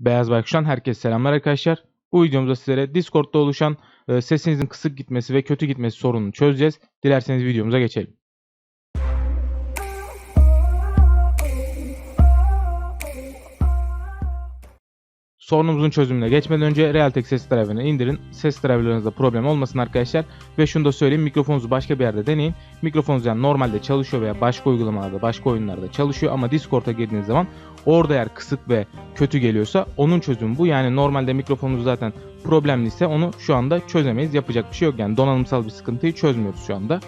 Beyaz Baykuş'tan herkese selamlar arkadaşlar. Bu videomuzda sizlere Discord'da oluşan e, sesinizin kısık gitmesi ve kötü gitmesi sorununu çözeceğiz. Dilerseniz videomuza geçelim. Sorunumuzun çözümüne geçmeden önce Realtek ses driver'ını indirin. Ses driver'larınızda problem olmasın arkadaşlar. Ve şunu da söyleyeyim mikrofonunuzu başka bir yerde deneyin. Mikrofonunuz yani normalde çalışıyor veya başka uygulamalarda, başka oyunlarda çalışıyor ama Discord'a girdiğiniz zaman orada eğer kısık ve kötü geliyorsa onun çözümü bu. Yani normalde mikrofonunuz zaten problemliyse onu şu anda çözemeyiz. Yapacak bir şey yok yani donanımsal bir sıkıntıyı çözmüyoruz şu anda.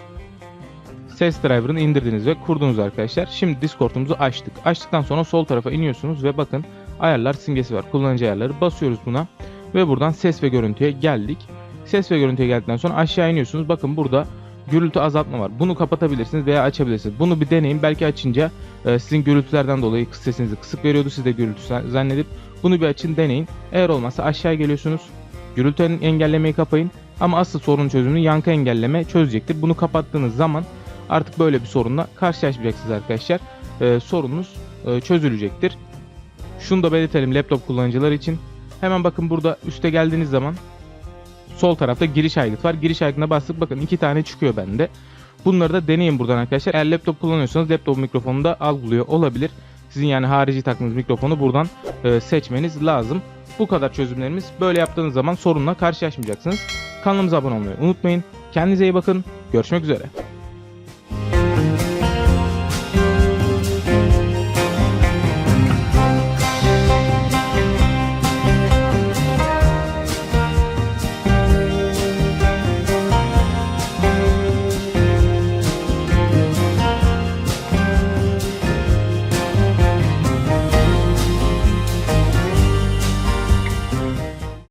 Ses driver'ını indirdiniz ve kurdunuz arkadaşlar. Şimdi Discord'umuzu açtık. Açtıktan sonra sol tarafa iniyorsunuz ve bakın ayarlar simgesi var. Kullanıcı ayarları basıyoruz buna ve buradan ses ve görüntüye geldik. Ses ve görüntüye geldikten sonra aşağı iniyorsunuz. Bakın burada gürültü azaltma var. Bunu kapatabilirsiniz veya açabilirsiniz. Bunu bir deneyin. Belki açınca e, sizin gürültülerden dolayı sesinizi kısık veriyordu. Siz de gürültü zannedip bunu bir açın deneyin. Eğer olmazsa aşağı geliyorsunuz. Gürültü engellemeyi kapayın. Ama asıl sorun çözümünü yankı engelleme çözecektir. Bunu kapattığınız zaman artık böyle bir sorunla karşılaşmayacaksınız arkadaşlar. E, sorununuz e, çözülecektir. Şunu da belirtelim laptop kullanıcılar için. Hemen bakın burada üste geldiğiniz zaman sol tarafta giriş aygıt var. Giriş aygıtına bastık bakın iki tane çıkıyor bende. Bunları da deneyin buradan arkadaşlar. Eğer laptop kullanıyorsanız laptop mikrofonu da algılıyor olabilir. Sizin yani harici taktığınız mikrofonu buradan e, seçmeniz lazım. Bu kadar çözümlerimiz. Böyle yaptığınız zaman sorunla karşılaşmayacaksınız. Kanalımıza abone olmayı unutmayın. Kendinize iyi bakın. Görüşmek üzere.